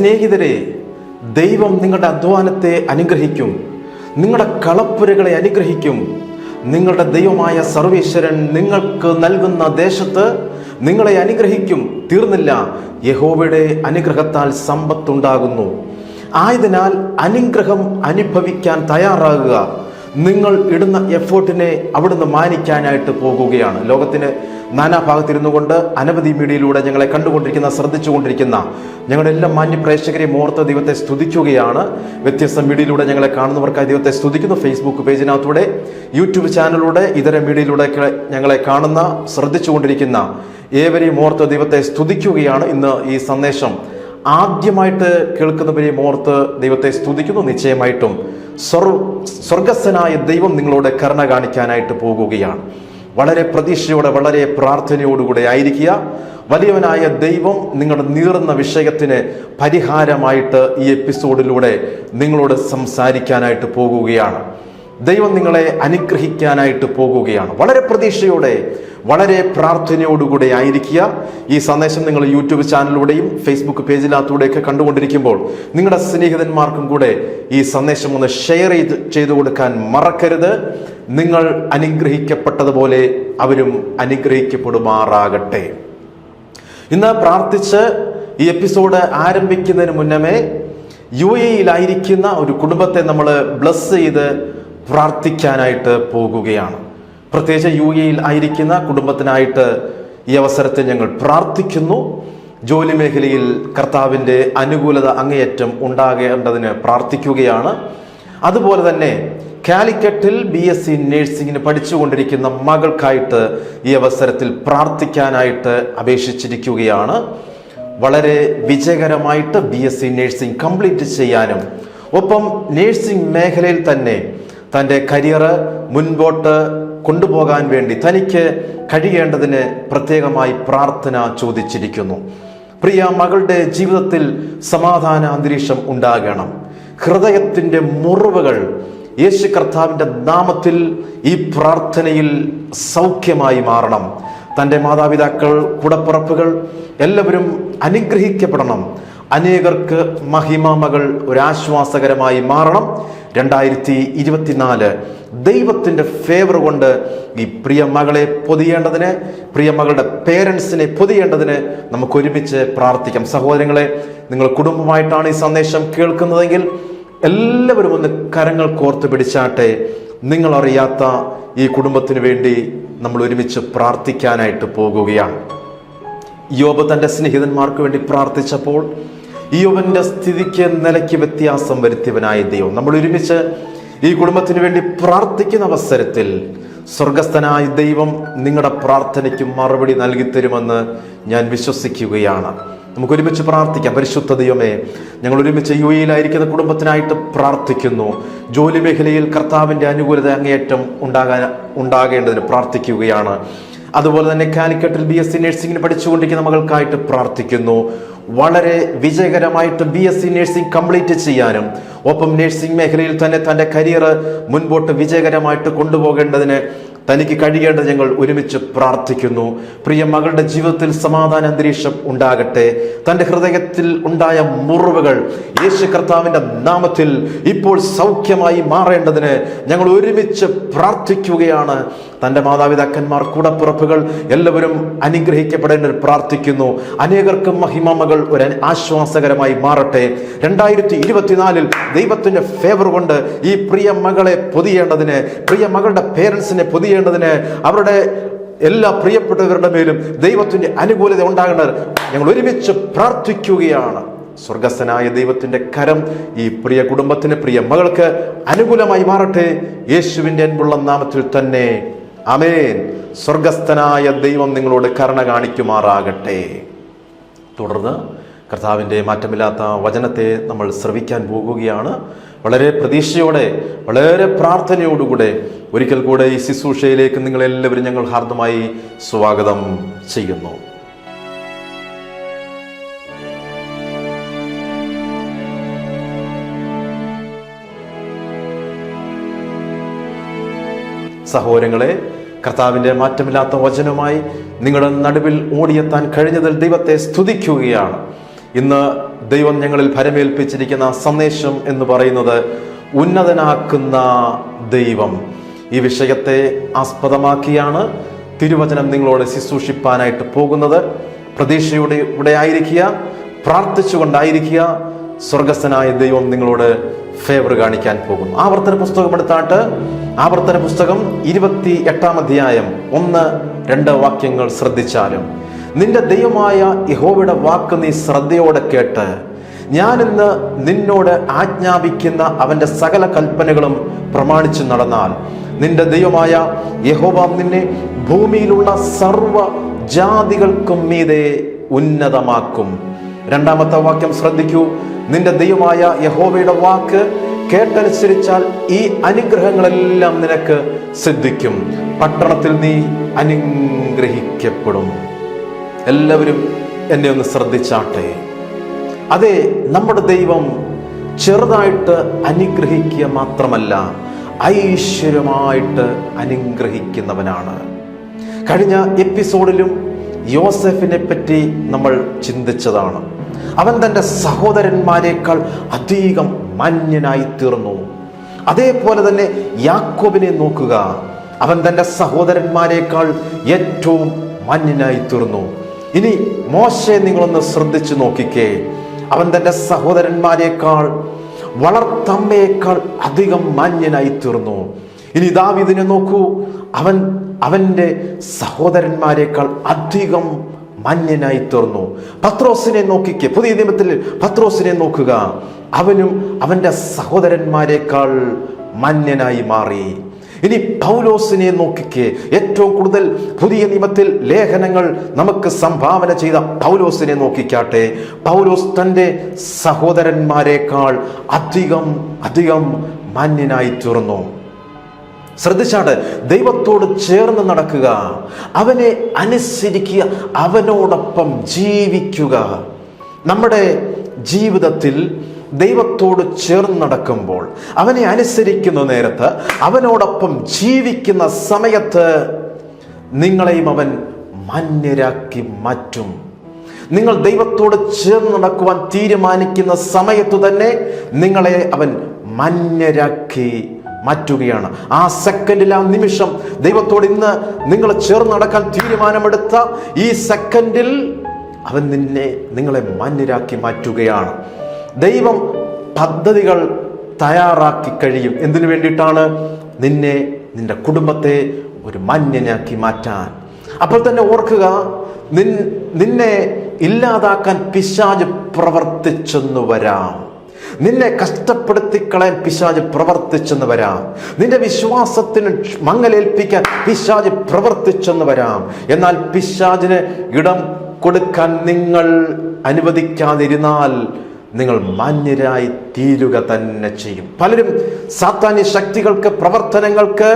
സ്നേഹിതരെ ദൈവം നിങ്ങളുടെ അധ്വാനത്തെ അനുഗ്രഹിക്കും നിങ്ങളുടെ കളപ്പുരകളെ അനുഗ്രഹിക്കും. നിങ്ങളുടെ ദൈവമായ സർവേശ്വരൻ നിങ്ങൾക്ക് നൽകുന്ന ദേശത്ത് നിങ്ങളെ അനുഗ്രഹിക്കും. തീർന്നില്ല. യഹോവയുടെ അനുഗ്രഹത്താൽ സമ്പത്തുണ്ടാകുന്നു. ആയതിനാൽ അനുഗ്രഹം അനുഭവിക്കാൻ തയ്യാറാകുക. നിങ്ങൾ ഇടുന്ന എഫേർട്ടിനെ അവിടുന്ന് മാനിക്കാനായിട്ട് പോകുകയാണ്. ലോകത്തിന് നാനാഭാഗത്തിരുന്നു കൊണ്ട് അനവധി മീഡിയയിലൂടെ ഞങ്ങളെ കണ്ടുകൊണ്ടിരിക്കുന്ന ശ്രദ്ധിച്ചുകൊണ്ടിരിക്കുന്ന ഞങ്ങളുടെ എല്ലാ മാന്യ പ്രേക്ഷകരെയും ഓർത്ത് ദൈവത്തെ സ്തുതിക്കുകയാണ്. വ്യത്യസ്ത മീഡിയയിലൂടെ ഞങ്ങളെ കാണുന്നവർക്കായി ദൈവത്തെ സ്തുതിക്കുന്നു. ഫേസ്ബുക്ക് പേജിനകത്തൂടെ യൂട്യൂബ് ചാനലിലൂടെ ഇതര മീഡിയയിലൂടെ ഞങ്ങളെ കാണുന്ന ശ്രദ്ധിച്ചുകൊണ്ടിരിക്കുന്ന ഏവരെയും ഓർത്ത് ദൈവത്തെ സ്തുതിക്കുകയാണ് ഇന്ന് ഈ സന്ദേശം. ആദ്യമായിട്ട് കേൾക്കുന്നവരെയും ഓർത്ത് ദൈവത്തെ സ്തുതിക്കുന്നു. നിശ്ചയമായിട്ടും സ്വർ സ്വർഗസ്സനായ ദൈവം നിങ്ങളോട് കരുണ കാണിക്കാനായിട്ട് പോകുകയാണ്. വളരെ പ്രതീക്ഷയോടെ വളരെ പ്രാർത്ഥനയോടുകൂടെ ആയിരിക്കുക. വലിയവനായ ദൈവം നിങ്ങളുടെ നീറുന്ന വിഷയത്തിന് പരിഹാരമായിട്ട് ഈ എപ്പിസോഡിലൂടെ നിങ്ങളോട് സംസാരിക്കാനായിട്ട് പോകുകയാണ്. ദൈവം നിങ്ങളെ അനുഗ്രഹിക്കാനായിട്ട് പോകുകയാണ്. വളരെ പ്രതീക്ഷയോടെ വളരെ പ്രാർത്ഥനയോടുകൂടെ ആയിരിക്കുക. ഈ സന്ദേശം നിങ്ങൾ യൂട്യൂബ് ചാനലിലൂടെയും ഫേസ്ബുക്ക് പേജിനകത്തൂടെയൊക്കെ കണ്ടുകൊണ്ടിരിക്കുമ്പോൾ നിങ്ങളുടെ സ്നേഹിതന്മാർക്കും കൂടെ ഈ സന്ദേശം ഒന്ന് ഷെയർ ചെയ്ത് ചെയ്തു കൊടുക്കാൻ മറക്കരുത്. നിങ്ങൾ അനുഗ്രഹിക്കപ്പെട്ടതുപോലെ അവരും അനുഗ്രഹിക്കപ്പെടുമാറാകട്ടെ. ഇന്ന് പ്രാർത്ഥിച്ച് ഈ എപ്പിസോഡ് ആരംഭിക്കുന്നതിന് മുന്നമേ യു എയിലായിരിക്കുന്ന ഒരു കുടുംബത്തെ നമ്മൾ ബ്ലസ് ചെയ്ത് പ്രാർത്ഥിക്കാനായിട്ട് പോകുകയാണ്. പ്രത്യേകിച്ച് യു എയിൽ ആയിരിക്കുന്ന കുടുംബത്തിനായിട്ട് ഈ അവസരത്തിൽ ഞങ്ങൾ പ്രാർത്ഥിക്കുന്നു. ജോലി മേഖലയിൽ കർത്താവിന്റെ അനുകൂലത അങ്ങേയറ്റം ഉണ്ടാകേണ്ടതിന് പ്രാർത്ഥിക്കുകയാണ്. അതുപോലെ തന്നെ കാലിക്കറ്റിൽ ബി എസ് സി നേഴ്സിംഗിന് പഠിച്ചുകൊണ്ടിരിക്കുന്ന മകൾക്കായിട്ട് ഈ അവസരത്തിൽ പ്രാർത്ഥിക്കാനായിട്ട് അപേക്ഷിച്ചിരിക്കുകയാണ്. വളരെ വിജയകരമായിട്ട് B S C nursing complete ചെയ്യാനും ഒപ്പം നഴ്സിംഗ് മേഖലയിൽ തന്നെ തന്റെ കരിയർ മുൻപോട്ട് കൊണ്ടുപോകാൻ വേണ്ടി തനിക്ക് കഴിയേണ്ടതിന് പ്രത്യേകമായി പ്രാർത്ഥന ചോദിച്ചിരിക്കുന്നു. പ്രിയ മകളുടെ ജീവിതത്തിൽ സമാധാന അന്തരീക്ഷം ഉണ്ടാകണം. ഹൃദയത്തിന്റെ മുറിവുകൾ യേശു കർത്താവിന്റെ നാമത്തിൽ ഈ പ്രാർത്ഥനയിൽ സൗഖ്യമായി മാറണം. തന്റെ മാതാപിതാക്കൾ കുടപ്പുറപ്പുകൾ എല്ലാവരും അനുഗ്രഹിക്കപ്പെടണം. അനേകർക്ക് മഹിമാമകൾ ഒരാശ്വാസകരമായി മാറണം. രണ്ടായിരത്തി ഇരുപത്തിനാല് ദൈവത്തിന്റെ ഫേവർ കൊണ്ട് ഈ പ്രിയ മകളെ പൊതിയേണ്ടതിന് പ്രിയ മകളുടെ പേരൻസിനെ പൊതിയേണ്ടതിന് നമുക്ക് ഒരുമിച്ച് പ്രാർത്ഥിക്കാം. സഹോദരങ്ങളെ നിങ്ങൾ കുടുംബമായിട്ടാണ് ഈ സന്ദേശം കേൾക്കുന്നതെങ്കിൽ എല്ലാവരും ഒന്ന് കരങ്ങൾ കോർത്ത് പിടിച്ചാട്ടെ. നിങ്ങൾ അറിയാത്ത ഈ കുടുംബത്തിന് വേണ്ടി നമ്മൾ ഒരുമിച്ച് പ്രാർത്ഥിക്കാനായിട്ട് പോകുകയാണ്. യോബ് തന്റെ സ്നേഹിതന്മാർക്ക് വേണ്ടി പ്രാർത്ഥിച്ചപ്പോൾ യോബന്റെ സ്ഥിതിക്ക് നിലയ്ക്ക് വ്യത്യാസം വരുത്തിയവനായ ദൈവം. നമ്മൾ ഒരുമിച്ച് ഈ കുടുംബത്തിന് വേണ്ടി പ്രാർത്ഥിക്കുന്ന അവസരത്തിൽ സ്വർഗസ്ഥനായ ദൈവം നിങ്ങളുടെ പ്രാർത്ഥനയ്ക്ക് മറുപടി നൽകി തരുമെന്ന് ഞാൻ വിശ്വസിക്കുകയാണ്. നമുക്ക് ഒരുമിച്ച് പ്രാർത്ഥിക്കാം. പരിശുദ്ധ ദൈവമേ ഞങ്ങൾ ഒരുമിച്ച് യു എയിലായിരിക്കുന്ന കുടുംബത്തിനായിട്ട് പ്രാർത്ഥിക്കുന്നു. ജോലി മേഖലയിൽ കർത്താവിന്റെ അനുകൂലത അങ്ങേയറ്റം ഉണ്ടാകാൻ ഉണ്ടാകേണ്ടതിന് പ്രാർത്ഥിക്കുകയാണ്. അതുപോലെ തന്നെ കാലിക്കറ്റിൽ ബി എസ് സി നഴ്സിംഗിന് പഠിച്ചുകൊണ്ടിരിക്കുന്ന മകൾക്കായിട്ട് പ്രാർത്ഥിക്കുന്നു. വളരെ വിജയകരമായിട്ട് B S C nursing complete ചെയ്യാനും ഒപ്പം നഴ്സിംഗ് മേഖലയിൽ തന്നെ തന്റെ കരിയർ മുൻപോട്ട് വിജയകരമായിട്ട് കൊണ്ടുപോകേണ്ടതിന് തനിക്ക് കഴിയേണ്ട ഞങ്ങൾ ഒരുമിച്ച് പ്രാർത്ഥിക്കുന്നു. പ്രിയ മകളുടെ ജീവിതത്തിൽ സമാധാന അന്തരീക്ഷം ഉണ്ടാകട്ടെ. തന്റെ ഹൃദയത്തിൽ ഉണ്ടായ മുറിവുകൾ യേശു കർത്താവിന്റെ നാമത്തിൽ ഇപ്പോൾ സൗഖ്യമായി മാറേണ്ടതിന് ഞങ്ങൾ ഒരുമിച്ച് പ്രാർത്ഥിക്കുകയാണ്. തന്റെ മാതാപിതാക്കന്മാർ കൂടപ്പുറപ്പുകൾ എല്ലാവരും അനുഗ്രഹിക്കപ്പെടേണ്ടത് പ്രാർത്ഥിക്കുന്നു. അനേകർക്കും മഹിമകൾ ഒരു ആശ്വാസകരമായി മാറട്ടെ. രണ്ടായിരത്തി ഇരുപത്തിനാലിൽ ദൈവത്തിന്റെ ഫേവർ കൊണ്ട് ഈ പ്രിയ മകളെ പൊതിയേണ്ടതിന് പ്രിയ മകളുടെ പേരൻസിനെ പൊതിയേണ്ടതിന് അവരുടെ എല്ലാ പ്രിയപ്പെട്ടവരുടെ മേലും ദൈവത്തിന്റെ അനുകൂലത ഉണ്ടാകേണ്ടത് ഞങ്ങൾ ഒരുമിച്ച് പ്രാർത്ഥിക്കുകയാണ്. സ്വർഗസ്ഥനായ ദൈവത്തിന്റെ കരം ഈ പ്രിയ കുടുംബത്തിന് പ്രിയ മകൾക്ക് അനുകൂലമായി മാറട്ടെ. യേശുവിന്റെ അൻപുള്ള നാമത്തിൽ തന്നെ. അമേൻ സ്വർഗസ്ഥനായ ദൈവം നിങ്ങളോട് കരുണ കാണിക്കുമാറാകട്ടെ. തുടർന്ന് കർത്താവിന്റെ മാറ്റമില്ലാത്ത വചനത്തെ നമ്മൾ ശ്രവിക്കാൻ പോകുകയാണ്. വളരെ പ്രതീക്ഷയോടെ വളരെ പ്രാർത്ഥനയോടുകൂടെ ഒരിക്കൽ കൂടെ ഈ ശുശ്രൂഷയിലേക്ക് നിങ്ങളെല്ലാവരും ഞങ്ങൾ ഹാർദമായി സ്വാഗതം ചെയ്യുന്നു. സഹോദരങ്ങളെ കർത്താവിന്റെ മാറ്റമില്ലാത്ത വചനമായി നിങ്ങളുടെ നടുവിൽ ഓടിയെത്താൻ കഴിഞ്ഞതിൽ ദൈവത്തെ സ്തുതിക്കുകയാണ്. ഇന്ന് ദൈവം ഞങ്ങളിൽ ഭരമേൽപ്പിച്ചിരിക്കുന്ന സന്ദേശം എന്ന് പറയുന്നത് ഉന്നതനാക്കുന്ന ദൈവം. ഈ വിഷയത്തെ ആസ്പദമാക്കിയാണ് തിരുവചനം നിങ്ങളോട് ശുശ്രൂഷിപ്പാനായിട്ട് പോകുന്നത്. പ്രതീക്ഷയുടെ ഇവിടെ ആയിരിക്കുക പ്രാർത്ഥിച്ചുകൊണ്ടായിരിക്കുക സ്വർഗസ്ഥനായ ദൈവം നിങ്ങളോട് ഫേവർ കാണിക്കാൻ പോകും ആവർത്തന പുസ്തകം എടുത്താട്ട് ആവർത്തന പുസ്തകം ഇരുപത്തി എട്ടാം അധ്യായം ഒന്ന് രണ്ട് വാക്യങ്ങൾ ശ്രദ്ധിച്ചാലും നിന്റെ ദൈവമായ യഹോവയുടെ വാക്ക് നീ ശ്രദ്ധയോടെ കേട്ട്. ഞാനിന്ന് നിന്നോട് ആജ്ഞാപിക്കുന്ന അവന്റെ സകല കൽപ്പനകളും പ്രമാണിച്ചു നടന്നാൽ. നിന്റെ ദൈവമായ യഹോവ നിന്നെ ഭൂമിയിലുള്ള സർവ ജാതികൾക്കും മീതെ ഉന്നതമാക്കും. രണ്ടാമത്തെ വാക്യം ശ്രദ്ധിക്കൂ. നിന്റെ ദൈവമായ യഹോവയുടെ വാക്ക് കേട്ടനുസരിച്ചാൽ ഈ അനുഗ്രഹങ്ങളെല്ലാം നിനക്ക് സിദ്ധിക്കും. പട്ടണത്തിൽ നീ അനുഗ്രഹിക്കപ്പെടും. എല്ലാവരും എന്നെ ഒന്ന് ശ്രദ്ധിച്ചാട്ടെ. അതെ നമ്മുടെ ദൈവം ചെറുതായിട്ട് അനുഗ്രഹിക്കുക മാത്രമല്ല ഐശ്വര്യമായിട്ട് അനുഗ്രഹിക്കുന്നവനാണ്. കഴിഞ്ഞ എപ്പിസോഡിലും യോസഫിനെ പറ്റി നമ്മൾ ചിന്തിച്ചതാണ്. അവൻ തന്റെ സഹോദരന്മാരെക്കാൾ അധികം മാന്യനായി തീർന്നു. അതേപോലെ തന്നെ യാക്കോബിനെ നോക്കുക. അവൻ തന്റെ സഹോദരന്മാരെക്കാൾ ഏറ്റവും മാന്യനായി തീർന്നു. ഇനി മോശയെ നിങ്ങളൊന്ന് ശ്രദ്ധിച്ചു നോക്കിക്കേ. അവൻ തന്റെ സഹോദരന്മാരെക്കാൾ വളർത്തമ്മയേക്കാൾ അധികം മാന്യനായി തീർന്നു. ഇനി ദാവിദിനെ നോക്കൂ. അവൻ അവന്റെ സഹോദരന്മാരെക്കാൾ അധികം മാന്യനായി തീർന്നു. പത്രോസിനെ നോക്കിക്കെ. പുതിയ നിയമത്തിൽ പത്രോസിനെ നോക്കുക. അവനും അവന്റെ സഹോദരന്മാരെക്കാൾ മാന്യനായി മാറി. ഇനി പൗലോസിനെ നോക്കിക്കെ. ഏറ്റവും കൂടുതൽ പുതിയ നിയമത്തിൽ ലേഖനങ്ങൾ നമുക്ക് സംഭാവന ചെയ്ത പൗലോസിനെ നോക്കിക്കാട്ടെ. പൗലോസ് തന്റെ സഹോദരന്മാരെക്കാൾ അധികം അധികം മാന്യനായി തീർന്നു. ശ്രദ്ധിച്ചാണ്. ദൈവത്തോട് ചേർന്ന് നടക്കുക. അവനെ അനുസരിക്കുക. അവനോടൊപ്പം ജീവിക്കുക. നമ്മുടെ ജീവിതത്തിൽ ദൈവത്തോട് ചേർന്ന് നടക്കുമ്പോൾ അവനെ അനുസരിക്കുന്ന നേരത്ത് അവനോടൊപ്പം ജീവിക്കുന്ന സമയത്ത് നിങ്ങളെയും അവൻ മാന്യരാക്കി മാറ്റും. നിങ്ങൾ ദൈവത്തോട് ചേർന്ന് നടക്കുവാൻ തീരുമാനിക്കുന്ന സമയത്തു തന്നെ നിങ്ങളെ അവൻ മാന്യരാക്കി മാറ്റുകയാണ്. ആ സെക്കൻഡിൽ ആ നിമിഷം ദൈവത്തോട് ഇന്ന് നിങ്ങൾ ചേർന്ന് നടക്കാൻ തീരുമാനമെടുത്ത ഈ സെക്കൻഡിൽ അവൻ നിന്നെ നിങ്ങളെ മാന്യരാക്കി മാറ്റുകയാണ്. ദൈവം പദ്ധതികൾ തയ്യാറാക്കി കഴിയും. എന്തിനു വേണ്ടിയിട്ടാണ്? നിന്നെ നിന്റെ കുടുംബത്തെ ഒരു മാന്യനാക്കി മാറ്റാൻ. അപ്പോൾ തന്നെ ഓർക്കുക നിൻ നിന്നെ ഇല്ലാതാക്കാൻ പിശാജ് പ്രവർത്തിച്ചെന്ന് വരാം. നിന്നെ കഷ്ടപ്പെടുത്തി കളയാൻ പിശാജ് പ്രവർത്തിച്ചെന്ന് വരാം. നിന്റെ വിശ്വാസത്തിന് മങ്ങലേൽപ്പിക്കാൻ പിശാജ് പ്രവർത്തിച്ചെന്ന് വരാം. എന്നാൽ പിശാജിന് ഇടം കൊടുക്കാൻ നിങ്ങൾ അനുവദിക്കാതിരുന്നാൽ നിങ്ങൾ മാന്യരായി തീരുക തന്നെ ചെയ്യും. പലരും സാത്താനി ശക്തികൾക്ക് പ്രവർത്തനങ്ങൾക്ക്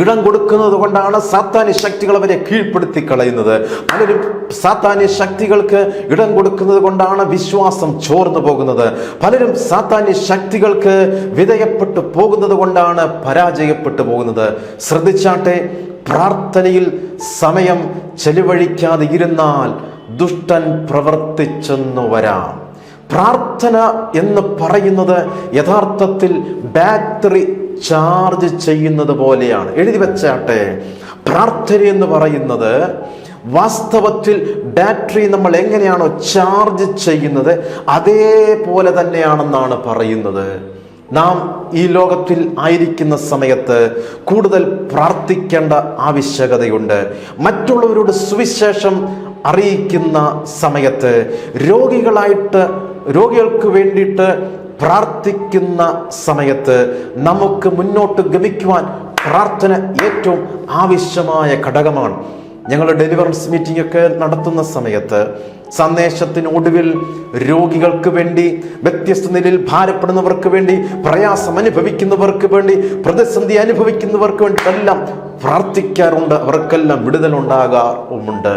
ഇടം കൊടുക്കുന്നത് കൊണ്ടാണ് സാത്താനി ശക്തികൾ അവരെ കീഴ്പ്പെടുത്തി കളയുന്നത് പലരും സാത്താന്യ ശക്തികൾക്ക് ഇടം കൊടുക്കുന്നത് കൊണ്ടാണ് വിശ്വാസം ചോർന്നു പോകുന്നത്. പലരും സാത്താന്യ ശക്തികൾക്ക് വിധേയപ്പെട്ടു പോകുന്നത് കൊണ്ടാണ് പരാജയപ്പെട്ടു പോകുന്നത്. ശ്രദ്ധിച്ചാട്ടെ പ്രാർത്ഥനയിൽ സമയം ചെലവഴിക്കാതെ ഇരുന്നാൽ ദുഷ്ടൻ പ്രവർത്തിച്ചെന്നു വരാം. പ്രാർത്ഥന എന്ന് പറയുന്നത് യഥാർത്ഥത്തിൽ ബാറ്ററി ചാർജ് ചെയ്യുന്നത് പോലെയാണ്. എഴുതി വെച്ചാട്ടെ പ്രാർത്ഥന എന്ന് പറയുന്നത് വാസ്തവത്തിൽ ബാറ്ററി നമ്മൾ എങ്ങനെയാണോ ചാർജ് ചെയ്യുന്നത് അതേപോലെ തന്നെയാണെന്നാണ് പറയുന്നത്. നാം ഈ ലോകത്തിൽ ആയിരിക്കുന്ന സമയത്ത് കൂടുതൽ പ്രാർത്ഥിക്കേണ്ട ആവശ്യകതയുണ്ട്. മറ്റുള്ളവരോട് സുവിശേഷം അറിയിക്കുന്ന സമയത്ത് രോഗികളായിട്ട് രോഗികൾക്ക് വേണ്ടിയിട്ട് പ്രാർത്ഥിക്കുന്ന സമയത്ത് നമുക്ക് മുന്നോട്ട് ഗമിക്കുവാൻ പ്രാർത്ഥന ഏറ്റവും ആവശ്യമായ ഘടകമാണ്. ഞങ്ങൾ ഡെലിവറൻസ് മീറ്റിംഗ് ഒക്കെ നടത്തുന്ന സമയത്ത് സന്ദേശത്തിന് ഒടുവിൽ രോഗികൾക്ക് വേണ്ടി വ്യത്യസ്ത നിലയിൽ ഭാരപ്പെടുന്നവർക്ക് വേണ്ടി പ്രയാസം അനുഭവിക്കുന്നവർക്ക് വേണ്ടി പ്രതിസന്ധി അനുഭവിക്കുന്നവർക്ക് വേണ്ടി എല്ലാം പ്രാർത്ഥിക്കാറുണ്ട്. അവർക്കെല്ലാം വിടുതലുണ്ടാകാറുമുണ്ട്.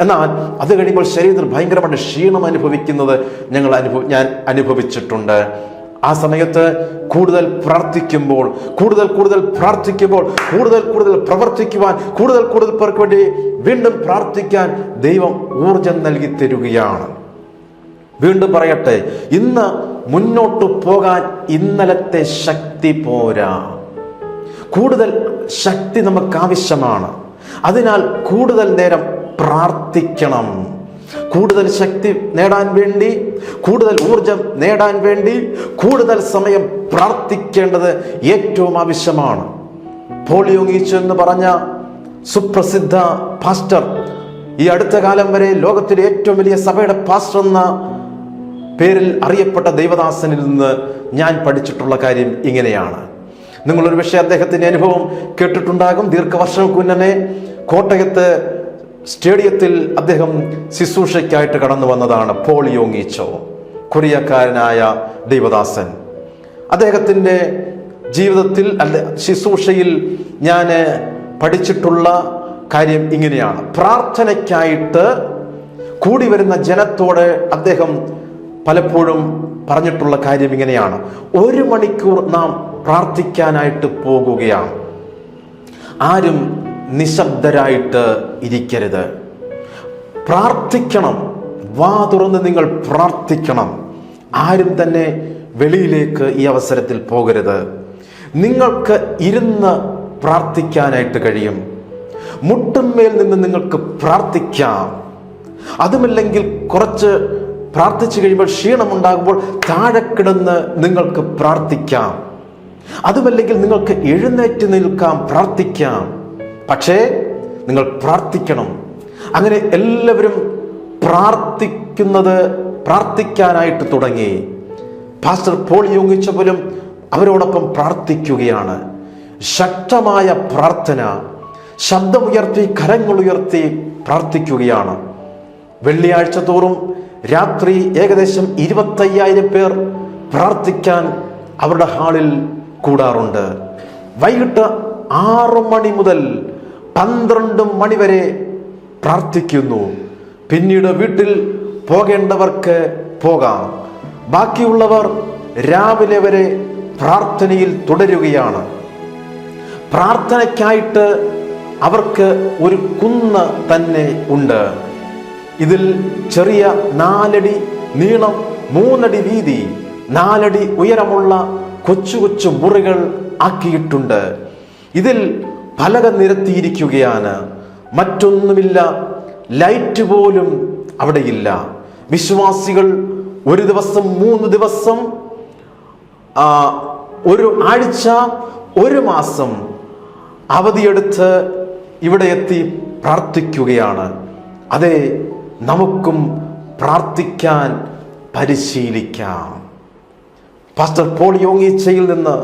എന്നാൽ അത് കഴിയുമ്പോൾ ശരീരത്തിൽ ഭയങ്കരമായിട്ട് ക്ഷീണം അനുഭവിക്കുന്നത് ഞങ്ങൾ അനുഭവ ഞാൻ അനുഭവിച്ചിട്ടുണ്ട്. ആ സമയത്ത് കൂടുതൽ പ്രാർത്ഥിക്കുമ്പോൾ കൂടുതൽ കൂടുതൽ പ്രാർത്ഥിക്കുമ്പോൾ കൂടുതൽ കൂടുതൽ പ്രവർത്തിക്കുവാൻ കൂടുതൽ കൂടുതൽ പേർക്ക് വേണ്ടി വീണ്ടും പ്രാർത്ഥിക്കാൻ ദൈവം ഊർജം നൽകി തരികയാണ്. വീണ്ടും പറയട്ടെ ഇന്ന് മുന്നോട്ട് പോകാൻ ഇന്നലത്തെ ശക്തി പോരാ. കൂടുതൽ ശക്തി നമുക്ക് ആവശ്യമാണ്. അതിനാൽ കൂടുതൽ നേരം പ്രാർത്ഥിക്കണം. കൂടുതൽ ശക്തി നേടാൻ വേണ്ടി കൂടുതൽ ഊർജം നേടാൻ വേണ്ടി കൂടുതൽ സമയം പ്രാർത്ഥിക്കേണ്ടത് ഏറ്റവും ആവശ്യമാണ്. പോളിയോങ്ങീച്ചു എന്ന് പറഞ്ഞ സുപ്രസിദ്ധ പാസ്റ്റർ ഈ അടുത്ത കാലം വരെ ലോകത്തിലെ ഏറ്റവും വലിയ സഭയുടെ പാസ്റ്റർ എന്ന പേരിൽ അറിയപ്പെട്ട ദൈവദാസനിൽ നിന്ന് ഞാൻ പഠിച്ചിട്ടുള്ള കാര്യം ഇങ്ങനെയാണ്. നിങ്ങളൊരു പക്ഷേ അദ്ദേഹത്തിന്റെ അനുഭവം കേട്ടിട്ടുണ്ടാകും. ദീർഘവർഷങ്ങൾക്ക് മുന്നേ കോട്ടയത്ത് സ്റ്റേഡിയത്തിൽ അദ്ദേഹം ശുശ്രൂഷയ്ക്കായിട്ട് കടന്നു വന്നതാണ് പോളിയോങ്ങീച്ചോ കൊറിയക്കാരനായ ദൈവദാസൻ. അദ്ദേഹത്തിന്റെ ജീവിതത്തിൽ അല്ല ശുശ്രൂഷയിൽ ഞാൻ പഠിച്ചിട്ടുള്ള കാര്യം ഇങ്ങനെയാണ്. പ്രാർത്ഥനയ്ക്കായിട്ട് കൂടി വരുന്ന ജനത്തോട് അദ്ദേഹം പലപ്പോഴും പറഞ്ഞിട്ടുള്ള കാര്യം ഇങ്ങനെയാണ്. ഒരു മണിക്കൂർ നാം പ്രാർത്ഥിക്കാനായിട്ട് പോകുകയാണ്. ആരും നിശബ്ദരായിട്ട് ഇരിക്കരുത്. പ്രാർത്ഥിക്കണം. വാ തുറന്ന് നിങ്ങൾ പ്രാർത്ഥിക്കണം. ആരും തന്നെ വെളിയിലേക്ക് ഈ അവസരത്തിൽ പോകരുത്. നിങ്ങൾക്ക് ഇരുന്ന് പ്രാർത്ഥിക്കാനായിട്ട് കഴിയും. മുട്ടുമേൽ നിന്ന് നിങ്ങൾക്ക് പ്രാർത്ഥിക്കാം. അതുമല്ലെങ്കിൽ കുറച്ച് പ്രാർത്ഥിച്ചു കഴിയുമ്പോൾ ക്ഷീണമുണ്ടാകുമ്പോൾ താഴെ കിടന്ന് നിങ്ങൾക്ക് പ്രാർത്ഥിക്കാം. അതുമല്ലെങ്കിൽ നിങ്ങൾക്ക് എഴുന്നേറ്റ് നിൽക്കാം പ്രാർത്ഥിക്കാം. പക്ഷേ നിങ്ങൾ പ്രാർത്ഥിക്കണം. അങ്ങനെ എല്ലാവരും പ്രാർത്ഥിക്കുന്നത് പ്രാർത്ഥിക്കാനായിട്ട് തുടങ്ങി. പാസ്റ്റർ പോൾ യോങ്ങിച്ച പോലും അവരോടൊപ്പം പ്രാർത്ഥിക്കുകയാണ്. ശക്തമായ പ്രാർത്ഥന ശബ്ദമുയർത്തി കരങ്ങളുയർത്തി പ്രാർത്ഥിക്കുകയാണ്. വെള്ളിയാഴ്ച തോറും രാത്രി ഏകദേശം ഇരുപത്തയ്യായിരം പേർ പ്രാർത്ഥിക്കാൻ അവരുടെ ഹാളിൽ കൂടാറുണ്ട്. വൈകിട്ട് ആറു മണി മുതൽ പന്ത്രണ്ട് മണിവരെ പ്രാർത്ഥിക്കുന്നു. പിന്നീട് വീട്ടിൽ പോകേണ്ടവർക്ക് പോകാം. ബാക്കിയുള്ളവർ രാവിലെ വരെ പ്രാർത്ഥനയിൽ തുടരുകയാണ്. പ്രാർത്ഥനയ്ക്കായിട്ട് അവർക്ക് ഒരു കുന്ന് തന്നെ ഉണ്ട്. ഇതിൽ ചെറിയ നാലടി നീളം മൂന്നടി വീതി നാലടി ഉയരമുള്ള കൊച്ചു കൊച്ചു മുറികൾ ആക്കിയിട്ടുണ്ട്. ഇതിൽ പലക നിരത്തിയിരിക്കുകയാണ്. മറ്റൊന്നുമില്ല. ലൈറ്റ് പോലും അവിടെയില്ല. വിശ്വാസികൾ ഒരു ദിവസം മൂന്ന് ദിവസം ഒരു ആഴ്ച ഒരു മാസം അവധിയെടുത്ത് ഇവിടെ എത്തി പ്രാർത്ഥിക്കുകയാണ്. അതെ നമുക്കും പ്രാർത്ഥിക്കാൻ പരിശീലിക്കാം. പാസ്റ്റർ പോളിയോങ്ങീച്ചയിൽ നിന്ന്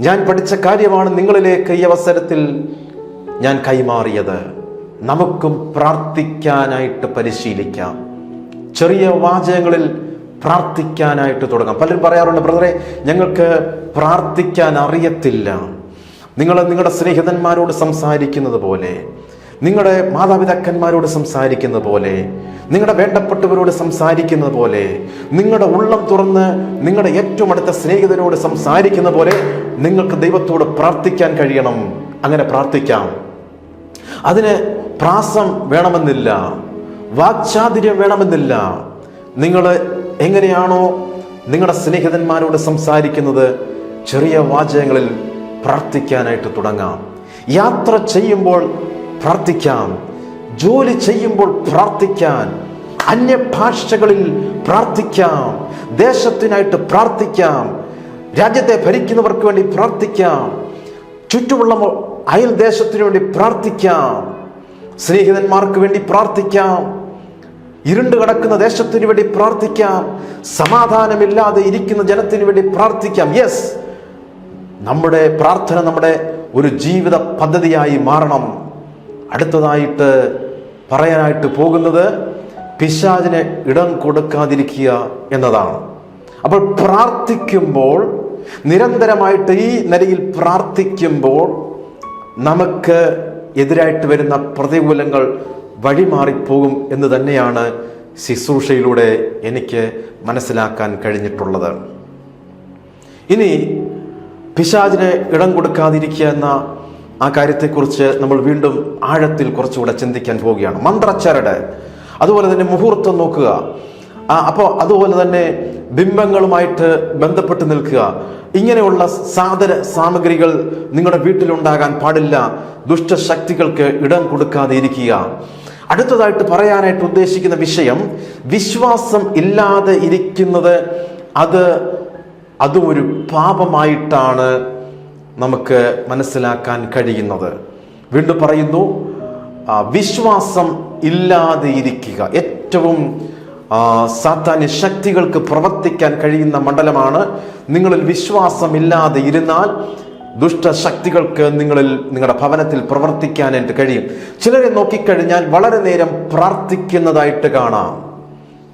ഞാൻ പഠിച്ച കാര്യമാണ് നിങ്ങളിലേക്ക് ഈ അവസരത്തിൽ ഞാൻ കൈമാറിയത്. നമുക്കും പ്രാർത്ഥിക്കാനായിട്ട് പരിശീലിക്കാം. ചെറിയ വാചകങ്ങളിൽ പ്രാർത്ഥിക്കാനായിട്ട് തുടങ്ങാം. പലരും പറയാറുണ്ട് ബ്രദറെ ഞങ്ങൾക്ക് പ്രാർത്ഥിക്കാൻ അറിയത്തില്ല. നിങ്ങൾ നിങ്ങളുടെ സ്നേഹിതന്മാരോട് സംസാരിക്കുന്നത് പോലെ നിങ്ങളുടെ മാതാപിതാക്കന്മാരോട് സംസാരിക്കുന്ന പോലെ നിങ്ങളുടെ വേണ്ടപ്പെട്ടവരോട് സംസാരിക്കുന്നത് പോലെ നിങ്ങളുടെ ഉള്ളം തുറന്ന് നിങ്ങളുടെ ഏറ്റവും അടുത്ത സ്നേഹിതരോട് സംസാരിക്കുന്ന പോലെ നിങ്ങൾക്ക് ദൈവത്തോട് പ്രാർത്ഥിക്കാൻ കഴിയണം. അങ്ങനെ പ്രാർത്ഥിക്കാം. അതിന് പ്രാസം വേണമെന്നില്ല. വാക്ചാതുര്യം വേണമെന്നില്ല. നിങ്ങൾ എങ്ങനെയാണോ നിങ്ങളുടെ സ്നേഹിതന്മാരോട് സംസാരിക്കുന്നത് ചെറിയ വാചകങ്ങളിൽ പ്രാർത്ഥിക്കാനായിട്ട് തുടങ്ങാം. യാത്ര ചെയ്യുമ്പോൾ പ്രാർത്ഥിക്കാം. ജോലി ചെയ്യുമ്പോൾ പ്രാർത്ഥിക്കാൻ. അന്യഭാഷകളിൽ പ്രാർത്ഥിക്കാം. ദേശത്തിനായിട്ട് പ്രാർത്ഥിക്കാം. രാജ്യത്തെ ഭരിക്കുന്നവർക്ക് വേണ്ടി പ്രാർത്ഥിക്കാം. ചുറ്റുമുള്ള അയൽ ദേശത്തിനു വേണ്ടി പ്രാർത്ഥിക്കാം. സ്നേഹിതന്മാർക്ക് വേണ്ടി പ്രാർത്ഥിക്കാം. ഇരുണ്ടു കിടക്കുന്ന ദേശത്തിന് വേണ്ടി പ്രാർത്ഥിക്കാം. സമാധാനമില്ലാതെ ഇരിക്കുന്ന ജനത്തിന് വേണ്ടി പ്രാർത്ഥിക്കാം. യെസ് നമ്മുടെ പ്രാർത്ഥന നമ്മുടെ ഒരു ജീവിത പദ്ധതിയായി മാറണം. അടുത്തതായിട്ട് പറയാനായിട്ട് പോകുന്നത് പിശാചിന് ഇടം കൊടുക്കാതിരിക്കുക എന്നതാണ്. അപ്പോൾ പ്രാർത്ഥിക്കുമ്പോൾ നിരന്തരമായിട്ട് ഈ നിലയിൽ പ്രാർത്ഥിക്കുമ്പോൾ നമുക്ക് എതിരായിട്ട് വരുന്ന പ്രതികൂലങ്ങൾ വഴിമാറിപ്പോകും എന്ന് തന്നെയാണ് ശുശ്രൂഷയിലൂടെ എനിക്ക് മനസ്സിലാക്കാൻ കഴിഞ്ഞിട്ടുള്ളത്. ഇനി പിശാചിന് ഇടം കൊടുക്കാതിരിക്കുക എന്ന ആ കാര്യത്തെക്കുറിച്ച് നമ്മൾ വീണ്ടും ആഴത്തിൽ കുറച്ചുകൂടെ ചിന്തിക്കാൻ പോവുകയാണ്. മന്ത്രച്ചരട്. അതുപോലെ തന്നെ മുഹൂർത്തം നോക്കുക. അപ്പോൾ അതുപോലെ തന്നെ ബിംബങ്ങളുമായിട്ട് ബന്ധപ്പെട്ട് നിൽക്കുക. ഇങ്ങനെയുള്ള സാധന സാമഗ്രികൾ നിങ്ങളുടെ വീട്ടിലുണ്ടാകാൻ പാടില്ല. ദുഷ്ടശക്തികൾക്ക് ഇടം കൊടുക്കാതെ ഇരിക്കുക. അടുത്തതായിട്ട് പറയാനായിട്ട് ഉദ്ദേശിക്കുന്ന വിഷയം വിശ്വാസം ഇല്ലാതെ ഇരിക്കുന്നത് അത് അതും ഒരു പാപമായിട്ടാണ് നമുക്ക് മനസ്സിലാക്കാൻ കഴിയുന്നത്. വീണ്ടും പറയുന്നു വിശ്വാസം ഇല്ലാതെ ഇരിക്കുക. ഏറ്റവും സാത്താന്യ ശക്തികൾക്ക് പ്രവർത്തിക്കാൻ കഴിയുന്ന മണ്ഡലമാണ് നിങ്ങളിൽ വിശ്വാസം ഇല്ലാതെ ഇരുന്നാൽ ദുഷ്ടശക്തികൾക്ക് നിങ്ങളിൽ നിങ്ങളുടെ ഭവനത്തിൽ പ്രവർത്തിക്കാനായിട്ട് കഴിയും. ചിലരെ നോക്കിക്കഴിഞ്ഞാൽ വളരെ നേരം പ്രാർത്ഥിക്കുന്നതായിട്ട് കാണാം.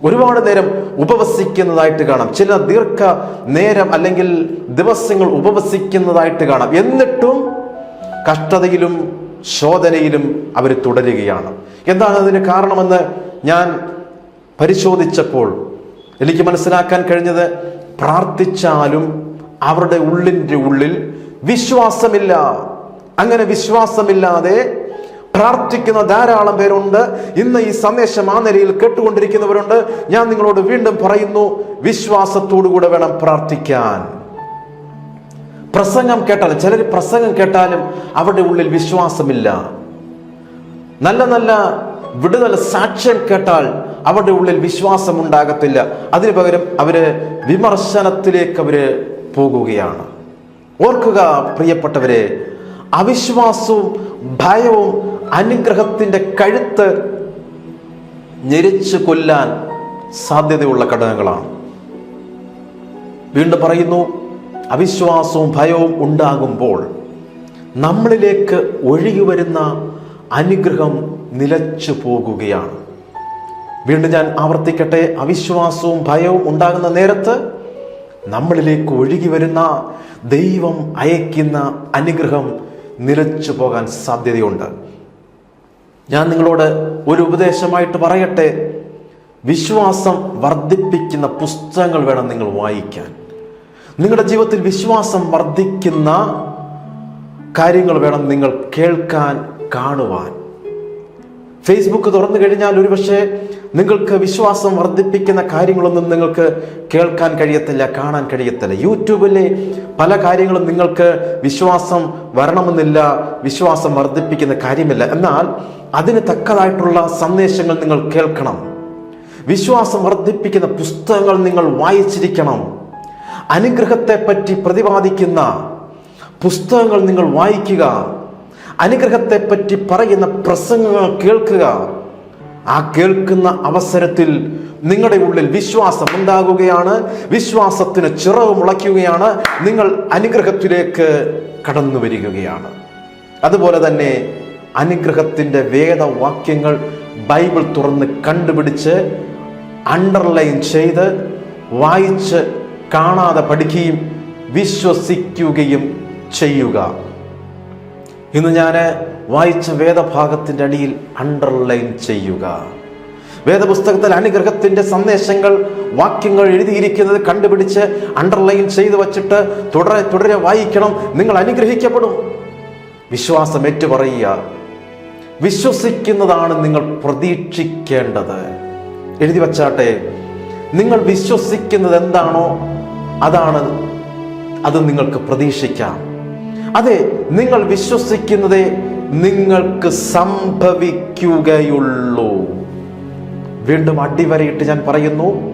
ഒരുപാട് നേരം ഉപവസിക്കുന്നതായിട്ട് കാണാം. ചില ദീർഘ നേരം അല്ലെങ്കിൽ ദിവസങ്ങൾ ഉപവസിക്കുന്നതായിട്ട് കാണാം. എന്നിട്ടും കഷ്ടതയിലും ശോധനയിലും അവർ തുടരുകയാണ്. എന്താണ് അതിന് കാരണമെന്ന് ഞാൻ പരിശോധിച്ചപ്പോൾ എനിക്ക് മനസ്സിലാക്കാൻ കഴിഞ്ഞത് പ്രാർത്ഥിച്ചാലും അവരുടെ ഉള്ളിന്റെ ഉള്ളിൽ വിശ്വാസമില്ല. അങ്ങനെ വിശ്വാസമില്ലാതെ പ്രാർത്ഥിക്കുന്ന ധാരാളം പേരുണ്ട്. ഇന്ന് ഈ സന്ദേശം ആ നിലയിൽ കേട്ടുകൊണ്ടിരിക്കുന്നവരുണ്ട്. ഞാൻ നിങ്ങളോട് വീണ്ടും പറയുന്നു വിശ്വാസത്തോടുകൂടെ വേണം പ്രാർത്ഥിക്കാൻ. പ്രസംഗം കേട്ടാലും ചിലർ പ്രസംഗം കേട്ടാലും അവരുടെ ഉള്ളിൽ വിശ്വാസമില്ല. നല്ല നല്ല വിടുതൽ സാക്ഷ്യം കേട്ടാൽ അവരുടെ ഉള്ളിൽ വിശ്വാസം ഉണ്ടാകത്തില്ല അതിനു പകരം അവർ വിമർശനത്തിലേക്ക് അവർ പോകുകയാണ്. ഓർക്കുക പ്രിയപ്പെട്ടവരെ അവിശ്വാസവും ഭയവും അനുഗ്രഹത്തിന്റെ കഴുത്ത് ഞെരിച്ചു കൊല്ലാൻ സാധ്യതയുള്ള ഘടകങ്ങളാണ്. വീണ്ടും പറയുന്നു അവിശ്വാസവും ഭയവും ഉണ്ടാകുമ്പോൾ നമ്മളിലേക്ക് ഒഴുകി വരുന്ന അനുഗ്രഹം നിലച്ചു പോകുകയാണ്. വീണ്ടും ഞാൻ ആവർത്തിക്കട്ടെ അവിശ്വാസവും ഭയവും ഉണ്ടാകുന്ന നേരത്ത് നമ്മളിലേക്ക് ഒഴുകി വരുന്ന ദൈവം അയക്കുന്ന അനുഗ്രഹം നിലച്ചു പോകാൻ സാധ്യതയുണ്ട്. ഞാൻ നിങ്ങളോട് ഒരു ഉപദേശമായിട്ട് പറയട്ടെ. വിശ്വാസം വർദ്ധിപ്പിക്കുന്ന പുസ്തകങ്ങൾ വേണം നിങ്ങൾ വായിക്കാൻ. നിങ്ങളുടെ ജീവിതത്തിൽ വിശ്വാസം വർദ്ധിക്കുന്ന കാര്യങ്ങൾ വേണം നിങ്ങൾ കേൾക്കാൻ കാണുവാൻ. ഫേസ്ബുക്ക് തുറന്നു കഴിഞ്ഞാൽ ഒരുപക്ഷെ നിങ്ങൾക്ക് വിശ്വാസം വർദ്ധിപ്പിക്കുന്ന കാര്യങ്ങളൊന്നും നിങ്ങൾക്ക് കേൾക്കാൻ കഴിയത്തില്ല കാണാൻ കഴിയത്തില്ല. യൂട്യൂബിലെ പല കാര്യങ്ങളും നിങ്ങൾക്ക് വിശ്വാസം വരണമെന്നില്ല വിശ്വാസം വർദ്ധിപ്പിക്കുന്ന കാര്യമില്ല. എന്നാൽ അതിന് തക്കതായിട്ടുള്ള സന്ദേശങ്ങൾ നിങ്ങൾ കേൾക്കണം. വിശ്വാസം വർദ്ധിപ്പിക്കുന്ന പുസ്തകങ്ങൾ നിങ്ങൾ വായിച്ചിരിക്കണം. അനുഗ്രഹത്തെ പറ്റി പ്രതിപാദിക്കുന്ന പുസ്തകങ്ങൾ നിങ്ങൾ വായിക്കുക. അനുഗ്രഹത്തെ പറ്റി പറയുന്ന പ്രസംഗങ്ങൾ കേൾക്കുക. ആ കേൾക്കുന്ന അവസരത്തിൽ നിങ്ങളുടെ ഉള്ളിൽ വിശ്വാസം ഉണ്ടാകുകയാണ്. വിശ്വാസത്തിന് ചിറവ് മുളയ്ക്കുകയാണ്. നിങ്ങൾ അനുഗ്രഹത്തിലേക്ക് കടന്നു വരികയാണ്. അതുപോലെ തന്നെ അനുഗ്രഹത്തിന്റെ വേദവാക്യങ്ങൾ ബൈബിൾ തുറന്ന് കണ്ടുപിടിച്ച് അണ്ടർലൈൻ ചെയ്ത് വായിച്ച് കാണാതെ പഠിക്കുകയും വിശ്വസിക്കുകയും ചെയ്യുക. ഇന്ന് ഞാൻ വായിച്ച വേദഭാഗത്തിന്റെ അടിയിൽ അണ്ടർലൈൻ ചെയ്യുക. വേദപുസ്തകത്തിൽ അനുഗ്രഹത്തിന്റെ സന്ദേശങ്ങൾ വാക്യങ്ങൾ എഴുതിയിരിക്കുന്നത് കണ്ടുപിടിച്ച് അണ്ടർലൈൻ ചെയ്തു വച്ചിട്ട് തുടരെ തുടരെ വായിക്കണം. നിങ്ങൾ അനുഗ്രഹിക്കപ്പെടും. വിശ്വാസം ഏറ്റുപറയുക. വിശ്വസിക്കുന്നതാണ് നിങ്ങൾ പ്രതീക്ഷിക്കേണ്ടത്. എഴുതി വച്ചാട്ടെ നിങ്ങൾ വിശ്വസിക്കുന്നത് എന്താണോ അതാണ് അത് നിങ്ങൾക്ക് പ്രതീക്ഷിക്കാം. അതെ നിങ്ങൾ വിശ്വസിക്കുന്നതേ നിങ്ങൾക്ക് സംഭവിക്കുകയുള്ളൂ. വീണ്ടും അടിവരയിട്ട് ഞാൻ പറയുന്നു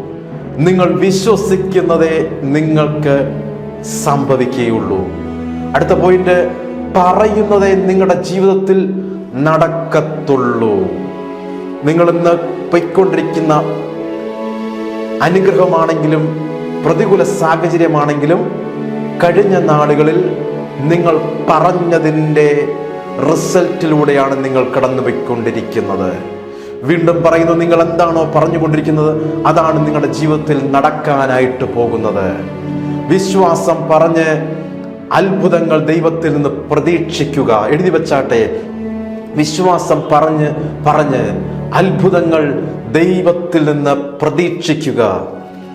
നിങ്ങൾ വിശ്വസിക്കുന്നതേ നിങ്ങൾക്ക് സംഭവിക്കുകയുള്ളൂ. അടുത്ത പോയിന്റ് പറയുന്നത് നിങ്ങളുടെ ജീവിതത്തിൽ നടക്കത്തുള്ളൂ. നിങ്ങൾ ഇന്ന് പൊയ്ക്കൊണ്ടിരിക്കുന്ന അനുഗ്രഹമാണെങ്കിലും പ്രതികൂല സാഹചര്യമാണെങ്കിലും കഴിഞ്ഞ നാളുകളിൽ നിങ്ങൾ പറഞ്ഞതിന്റെ റിസൾട്ടിലൂടെയാണ് നിങ്ങൾ കടന്നു പോയിക്കൊണ്ടിരിക്കുന്നത് വീണ്ടും പറയുന്നു നിങ്ങൾ എന്താണോ പറഞ്ഞുകൊണ്ടിരിക്കുന്നത് അതാണ് നിങ്ങളുടെ ജീവിതത്തിൽ നടക്കാനായിട്ട് പോകുന്നത്. വിശ്വാസം പറഞ്ഞ് അത്ഭുതങ്ങൾ ദൈവത്തിൽ നിന്ന് പ്രതീക്ഷിക്കുക. എഴുതി വെച്ചാട്ടെ വിശ്വാസം പറഞ്ഞ് പറഞ്ഞ് അത്ഭുതങ്ങൾ ദൈവത്തിൽ നിന്ന് പ്രതീക്ഷിക്കുക.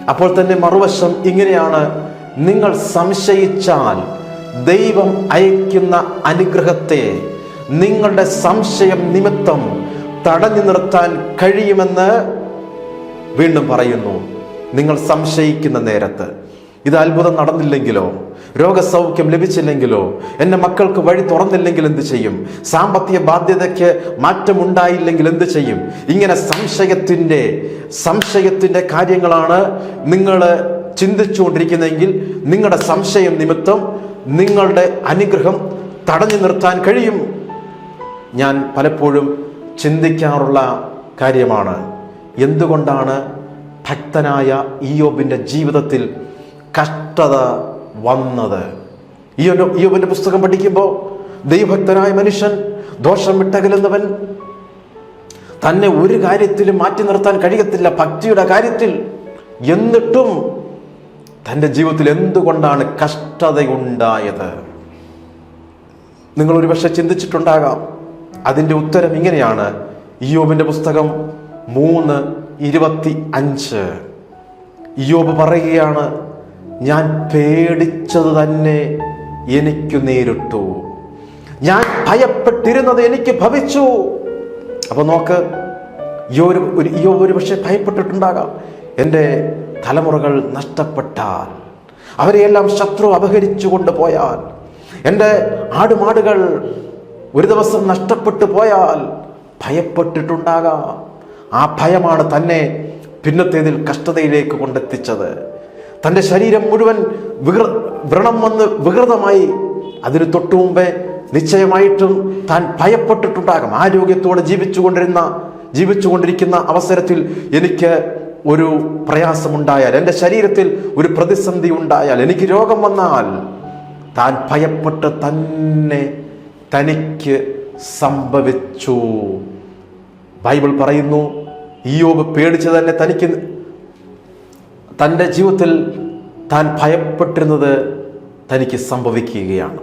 അപ്പോൾ തന്നെ മറുവശം ഇങ്ങനെയാണ്. നിങ്ങൾ സംശയിച്ചാൽ ദൈവം അയക്കുന്ന അനുഗ്രഹത്തെ നിങ്ങളുടെ സംശയം നിമിത്തം തടഞ്ഞു നിർത്താൻ കഴിയുമെന്ന് വീണ്ടും പറയുന്നു. നിങ്ങൾ സംശയിക്കുന്ന നേരത്ത്. ഇത് അത്ഭുതം നടന്നില്ലെങ്കിലോ? രോഗസൗഖ്യം ലഭിച്ചില്ലെങ്കിലോ? എന്റെ മക്കൾക്ക് വഴി തുറന്നില്ലെങ്കിൽ എന്ത് ചെയ്യും? സാമ്പത്തിക ബാധ്യതയ്ക്ക് മാറ്റമുണ്ടായില്ലെങ്കിൽ എന്ത് ചെയ്യും? ഇങ്ങനെ സംശയത്തിന്റെ സംശയത്തിന്റെ കാര്യങ്ങളാണ് നിങ്ങൾ ചിന്തിച്ചുകൊണ്ടിരിക്കുന്നതെങ്കിൽ നിങ്ങളുടെ സംശയം നിമിത്തം നിങ്ങളുടെ അനുഗ്രഹം തടഞ്ഞു നിർത്താൻ കഴിയും. ഞാൻ പലപ്പോഴും ചിന്തിക്കാറുള്ള കാര്യമാണ്. എന്തുകൊണ്ടാണ് ഭക്തനായ ഇയോബിന്റെ ജീവിതത്തിൽ കഷ്ടത വന്നത്? ഇയോ ഇയോബിന്റെ പുസ്തകം പഠിക്കുമ്പോൾ ദൈവഭക്തനായ മനുഷ്യൻ ദോഷം വിട്ടകലുന്നവൻ തന്നെ ഒരു കാര്യത്തിലും മാറ്റി നിർത്താൻ കഴിയത്തില്ല. ഭക്തിയുടെ കാര്യത്തിൽ എന്നിട്ടും തന്റെ ജീവിതത്തിൽ എന്തുകൊണ്ടാണ് കഷ്ടതയുണ്ടായത്? നിങ്ങൾ ഒരുപക്ഷെ ചിന്തിച്ചിട്ടുണ്ടാകാം അതിന്റെ ഉത്തരം ഇങ്ങനെയാണ്. ഇയോബിന്റെ പുസ്തകം മൂന്ന് ഇരുപത്തി അഞ്ച്. ഇയോബ് പറയുകയാണ് ഞാൻ പേടിച്ചത് തന്നെ എനിക്ക് നേരിട്ടു. ഞാൻ ഭയപ്പെട്ടിരുന്നത് എനിക്ക് ഭവിച്ചു. അപ്പൊ നോക്ക് ഈ ഒരു യോ ഒരു പക്ഷേ ഭയപ്പെട്ടിട്ടുണ്ടാകാം. എന്റെ തലമുറകൾ നഷ്ടപ്പെട്ടാൽ അവരെയെല്ലാം ശത്രു അപഹരിച്ചു കൊണ്ടുപോയാൽ എന്റെ ആടുമാടുകൾ ഒരു ദിവസം നഷ്ടപ്പെട്ടു പോയാൽ ഭയപ്പെട്ടിട്ടുണ്ടാകാം. ആ ഭയമാണ് തന്നെ പിന്നത്തേതിൽ കഷ്ടതയിലേക്ക് കൊണ്ടെത്തിച്ചത്. തന്റെ ശരീരം മുഴുവൻ വികൃ വ്രണം വന്ന് വികൃതമായി അതിന് തൊട്ടു മുമ്പേ നിശ്ചയമായിട്ടും താൻ ഭയപ്പെട്ടിട്ടുണ്ടാകും. ആരോഗ്യത്തോടെ ജീവിച്ചുകൊണ്ടിരുന്ന ജീവിച്ചുകൊണ്ടിരിക്കുന്ന അവസരത്തിൽ എനിക്ക് ഒരു പ്രയാസമുണ്ടായാൽ എന്റെ ശരീരത്തിൽ ഒരു പ്രതിസന്ധി ഉണ്ടായാൽ എനിക്ക് രോഗം വന്നാൽ താൻ ഭയപ്പെട്ട് തന്നെ തനിക്ക് സംഭവിച്ചു. ബൈബിൾ പറയുന്നു ഈയോബ് പേടിച്ച് തന്നെ തനിക്ക് തന്റെ ജീവിതത്തിൽ താൻ ഭയപ്പെട്ടിരുന്നത് തനിക്ക് സംഭവിക്കുകയാണ്.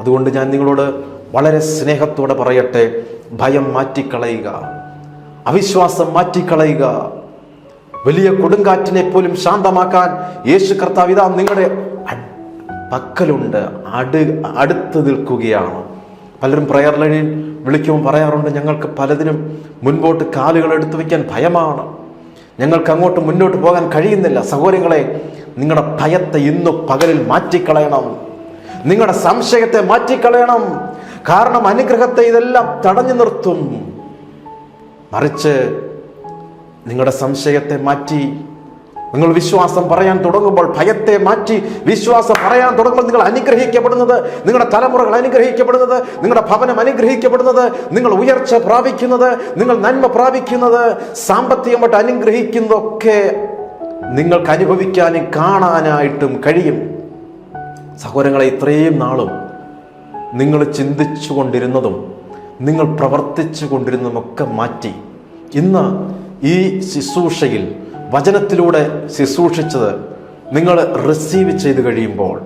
അതുകൊണ്ട് ഞാൻ നിങ്ങളോട് വളരെ സ്നേഹത്തോടെ പറയട്ടെ ഭയം മാറ്റിക്കളയുക അവിശ്വാസം മാറ്റിക്കളയുക. വലിയ കൊടുങ്കാറ്റിനെ പോലും ശാന്തമാക്കാൻ യേശു കർത്താവ് ഇതാ നിങ്ങളുടെ പക്കലുണ്ട്. അടു അടുത്ത് നിൽക്കുകയാണ്. പലരും പ്രയർ ലൈനിൽ വിളിക്കുമ്പോൾ പറയാറുണ്ട് ഞങ്ങൾക്ക് പലതിനും മുൻപോട്ട് കാലുകൾ എടുത്തു വയ്ക്കാൻ ഭയമാണ്. ഞങ്ങൾക്ക് അങ്ങോട്ട് മുന്നോട്ട് പോകാൻ കഴിയുന്നില്ല. സഹോദരങ്ങളെ നിങ്ങളുടെ ഭയത്തെ ഇന്ന് പകലിൽ മാറ്റിക്കളയണം. നിങ്ങളുടെ സംശയത്തെ മാറ്റിക്കളയണം. കാരണം അനുഗ്രഹത്തെ ഇതെല്ലാം തടഞ്ഞു നിർത്തും. മറിച്ച് നിങ്ങളുടെ സംശയത്തെ മാറ്റി നിങ്ങൾ വിശ്വാസം പറയാൻ തുടങ്ങുമ്പോൾ ഭയത്തെ മാറ്റി വിശ്വാസം പറയാൻ തുടങ്ങുമ്പോൾ നിങ്ങൾ അനുഗ്രഹിക്കപ്പെടുന്നത് നിങ്ങളുടെ തലമുറകൾ അനുഗ്രഹിക്കപ്പെടുന്നത് നിങ്ങളുടെ ഭവനം അനുഗ്രഹിക്കപ്പെടുന്നത് നിങ്ങൾ ഉയർച്ച പ്രാപിക്കുന്നത് നിങ്ങൾ നന്മ പ്രാപിക്കുന്നത് സാമ്പത്തികമായിട്ട് അനുഗ്രഹിക്കുന്നതൊക്കെ നിങ്ങൾക്ക് അനുഭവിക്കാനും കാണാനായിട്ടും കഴിയും. സഹോദരങ്ങളെ ഇത്രയും നാളും നിങ്ങൾ ചിന്തിച്ചു കൊണ്ടിരുന്നതും നിങ്ങൾ പ്രവർത്തിച്ചു കൊണ്ടിരുന്നതുമൊക്കെ മാറ്റി. ഇന്ന് ഈ ശുശ്രൂഷയിൽ വചനത്തിലൂടെ ശുശ്രൂഷിച്ചത് നിങ്ങൾ റിസീവ് ചെയ്ത് കഴിയുമ്പോൾ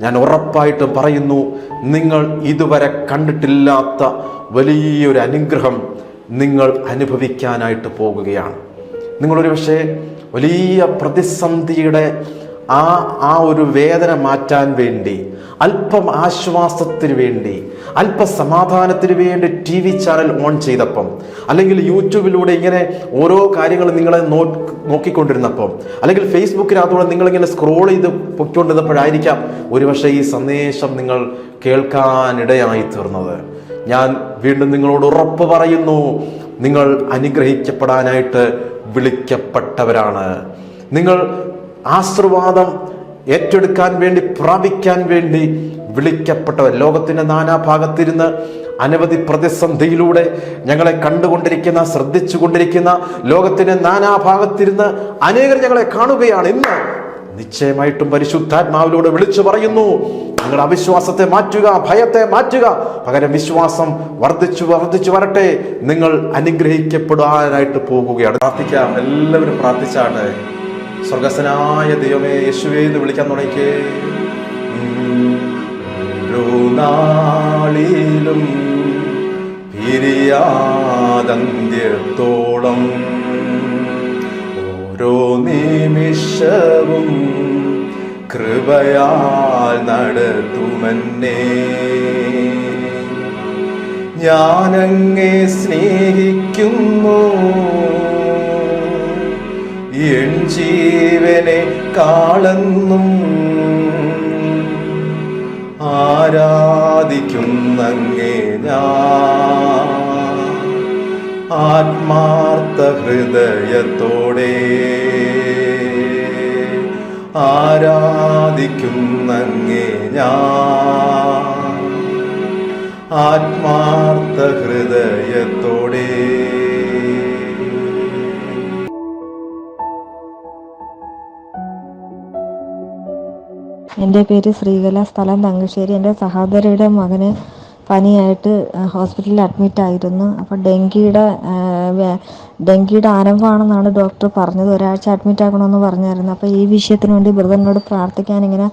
ഞാൻ ഉറപ്പായിട്ടും പറയുന്നു നിങ്ങൾ ഇതുവരെ കണ്ടിട്ടില്ലാത്ത വലിയൊരു അനുഗ്രഹം നിങ്ങൾ അനുഭവിക്കാനായിട്ട് പോകുകയാണ്. നിങ്ങളൊരു പക്ഷേ വലിയ പ്രതിസന്ധിയുടെ ആ ആ ഒരു വേദന മാറ്റാൻ വേണ്ടി അല്പം ആശ്വാസത്തിന് വേണ്ടി അല്പസമാധാനത്തിന് വേണ്ടി ടി വി ചാനൽ ഓൺ ചെയ്തപ്പം അല്ലെങ്കിൽ യൂട്യൂബിലൂടെ ഇങ്ങനെ ഓരോ കാര്യങ്ങൾ നിങ്ങളെ നോ നോക്കിക്കൊണ്ടിരുന്നപ്പം അല്ലെങ്കിൽ ഫേസ്ബുക്കിനകത്തൂടെ നിങ്ങളിങ്ങനെ സ്ക്രോൾ ചെയ്ത് പൊയ്ക്കൊണ്ടിരുന്നപ്പോഴായിരിക്കാം ഒരുപക്ഷെ ഈ സന്ദേശം നിങ്ങൾ കേൾക്കാനിടയായി തീർന്നത്. ഞാൻ വീണ്ടും നിങ്ങളോട് ഉറപ്പ് പറയുന്നു നിങ്ങൾ അനുഗ്രഹിക്കപ്പെടാനായിട്ട് വിളിക്കപ്പെട്ടവരാണ്. നിങ്ങൾ ആശീർവാദം ഏറ്റെടുക്കാൻ വേണ്ടി പ്രാപിക്കാൻ വേണ്ടി വിളിക്കപ്പെട്ടവർ. ലോകത്തിന്റെ നാനാഭാഗത്തിരുന്ന് അനവധി പ്രതിസന്ധിയിലൂടെ ഞങ്ങളെ കണ്ടുകൊണ്ടിരിക്കുന്ന ശ്രദ്ധിച്ചു കൊണ്ടിരിക്കുന്ന ലോകത്തിന്റെ നാനാഭാഗത്തിരുന്ന് അനേകർ ഞങ്ങളെ കാണുകയാണ്. ഇന്ന് നിശ്ചയമായിട്ടും പരിശുദ്ധാത്മാവിലൂടെ വിളിച്ചു പറയുന്നു നിങ്ങളുടെ അവിശ്വാസത്തെ മാറ്റുക ഭയത്തെ മാറ്റുക. പകരം വിശ്വാസം വർദ്ധിച്ചു വർദ്ധിച്ചു വരട്ടെ. നിങ്ങൾ അനുഗ്രഹിക്കപ്പെടാനായിട്ട് പോകുകയാണ്. പ്രാർത്ഥിക്കാം. എല്ലാവരും പ്രാർത്ഥിച്ചാണ്. സ്വർഗസ്വനായ ദൈവമേ യേശുവേ എന്ന് വിളിക്കാൻ തുടങ്ങിക്കേ. നാളിലും പിരിയാതന്ത്യത്തോളം ഓരോ നിമിഷവും കൃപയാൽ നടത്തുമെന്നേ. ഞാനങ്ങെ സ്നേഹിക്കുന്നു. കാളെന്നും ആരാധിക്കുന്നങ്ങേ ഞാൻ. ആത്മാർത്ഥ ഹൃദയത്തോടെ ആരാധിക്കുന്നങ്ങേ ഞാൻ. ആത്മാർത്ഥ ഹൃദയത്തോടെ എന്റെ പേര് ശ്രീകല. സ്ഥലം തങ്കശ്ശേരി. എന്റെ സഹോദരിയുടെ മകന് പനിയായിട്ട് ഹോസ്പിറ്റലിൽ അഡ്മിറ്റ് ആയിരുന്നു. അപ്പോൾ ഡെങ്കിയുടെ ഡെങ്കിയുടെ ആരംഭമാണെന്നാണ് ഡോക്ടർ പറഞ്ഞത്. ഒരാഴ്ച അഡ്മിറ്റ് ആക്കണമെന്ന് പറഞ്ഞായിരുന്നു. അപ്പോൾ ഈ വിഷയത്തിന് വേണ്ടി ബ്രദറിനോട് പ്രാർത്ഥിക്കാൻ ഇങ്ങനെ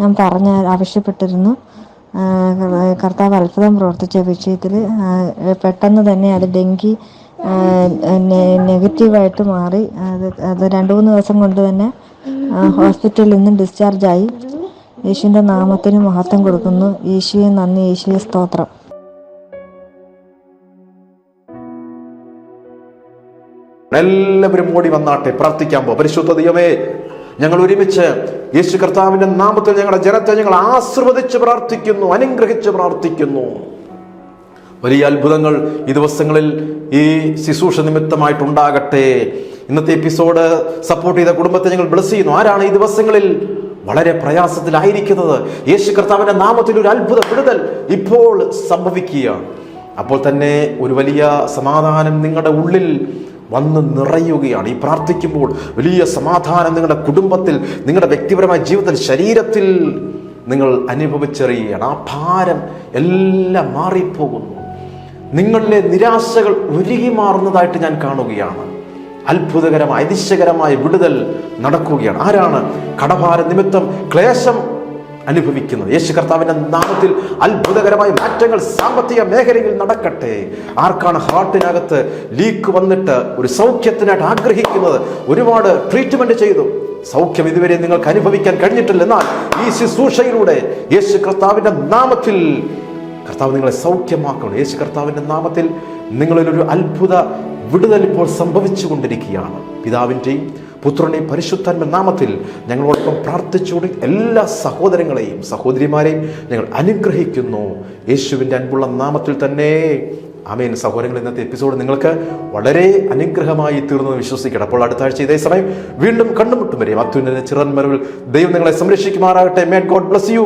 ഞാൻ പറഞ്ഞ ആവശ്യപ്പെട്ടിരുന്നു. കർത്താവ് അത്ഭുതം പ്രവർത്തിച്ച വിഷയത്തിൽ പെട്ടെന്ന് തന്നെ അത് ഡെങ്കി നെഗറ്റീവായിട്ട് മാറി. അത് അത് രണ്ട് മൂന്ന് ദിവസം കൊണ്ട് തന്നെ ഹോസ്പിറ്റലിൽ നിന്നും ഡിസ്ചാർജായി. യേശുവിന്റെ നാമത്തിന് മഹത്വം കൊടുക്കുന്നു. യേശുവെ നന്ദി. യേശുവെ സ്തോത്രം. എല്ലാവരും ഓടി വന്നാട്ടെ പ്രാർത്ഥിക്കാൻ പോ പരിശുദ്ധ ദൈവമേ ഞങ്ങൾ ഒരുമിച്ച് യേശു കർത്താവിന്റെ നാമത്തിൽ ഞങ്ങളുടെ ജനത്തെ ഞങ്ങൾ ആസ്വദിച്ച് പ്രാർത്ഥിക്കുന്നു അനുഗ്രഹിച്ച് പ്രാർത്ഥിക്കുന്നു. വലിയ അത്ഭുതങ്ങൾ ഈ ദിവസങ്ങളിൽ ഈ ശുശ്രൂഷ നിമിത്തമായിട്ടുണ്ടാകട്ടെ. ഇന്നത്തെ എപ്പിസോഡ് സപ്പോർട്ട് ചെയ്ത കുടുംബത്തെ ഞങ്ങൾ ബ്ലസ് ചെയ്യുന്നു. ആരാണ് ഈ ദിവസങ്ങളിൽ? വളരെ പ്രയാസത്തിലായിരിക്കുന്നത്. യേശു കർത്താവിന്റെ നാമത്തിൽ ഒരു അത്ഭുത വിടുതൽ ഇപ്പോൾ സംഭവിക്കുകയാണ്. അപ്പോൾ തന്നെ ഒരു വലിയ സമാധാനം നിങ്ങളുടെ ഉള്ളിൽ വന്ന് നിറയുകയാണ്. ഈ പ്രാർത്ഥിക്കുമ്പോൾ വലിയ സമാധാനം നിങ്ങളുടെ കുടുംബത്തിൽ നിങ്ങളുടെ വ്യക്തിപരമായ ജീവിതത്തിൽ ശരീരത്തിൽ നിങ്ങൾ അനുഭവിച്ചറിയുകയാണ്. ആ ഭാരം എല്ലാം മാറിപ്പോകുന്നു. നിങ്ങളിലെ നിരാശകൾ ഉരുകി മാറുന്നതായിട്ട് ഞാൻ കാണുകയാണ്. അത്ഭുതകരമായ അതിശയകരമായ വിടുതൽ നടക്കുകയാണ്. ആരാണ് കടഭാര നിമിത്തം ക്ലേശം അനുഭവിക്കുന്നത്? യേശു കർത്താവിന്റെ നാമത്തിൽ അത്ഭുതകരമായ മാറ്റങ്ങൾ സാമ്പത്തിക മേഖലയിൽ നടക്കട്ടെ. ആർക്കാണ് ഹാർട്ടിനകത്ത് ലീക്ക് വന്നിട്ട് ഒരു സൗഖ്യത്തിനായിട്ട് ആഗ്രഹിക്കുന്നത്? ഒരുപാട് ട്രീറ്റ്മെന്റ് ചെയ്തു. സൗഖ്യം ഇതുവരെ നിങ്ങൾക്ക് അനുഭവിക്കാൻ കഴിഞ്ഞിട്ടില്ല. എന്നാൽ ഈ ശുശ്രൂഷയിലൂടെ യേശു കർത്താവിന്റെ നാമത്തിൽ കർത്താവ് നിങ്ങളെ സൗഖ്യമാക്കണം. യേശു കർത്താവിന്റെ നാമത്തിൽ നിങ്ങളിലൊരു അത്ഭുത വിടുതൽ ഇപ്പോൾ സംഭവിച്ചു കൊണ്ടിരിക്കുകയാണ് പിതാവിന്റെയും പുത്രനെ പരിശുദ്ധാത്മ നാമത്തിൽ ഞങ്ങളോടൊപ്പം പ്രാർത്ഥിച്ചുകൊണ്ട് എല്ലാ സഹോദരങ്ങളെയും സഹോദരിമാരെയും ഞങ്ങൾ അനുഗ്രഹിക്കുന്നു. യേശുവിന്റെ അൻപുള്ള നാമത്തിൽ തന്നെ. ആമേൻ. സഹോദരങ്ങൾ ഇന്നത്തെ എപ്പിസോഡ് നിങ്ങൾക്ക് വളരെ അനുഗ്രഹമായി തീർന്നു വിശ്വസിക്കണം. അപ്പോൾ അടുത്ത ആഴ്ച ഇതേ സമയം വീണ്ടും കണ്ടുമുട്ടും വരെയും അത്യുന്നത ചിറന്മരവിൽ ദൈവം നിങ്ങളെ സംരക്ഷിക്കുമാറാകട്ടെ. May God bless you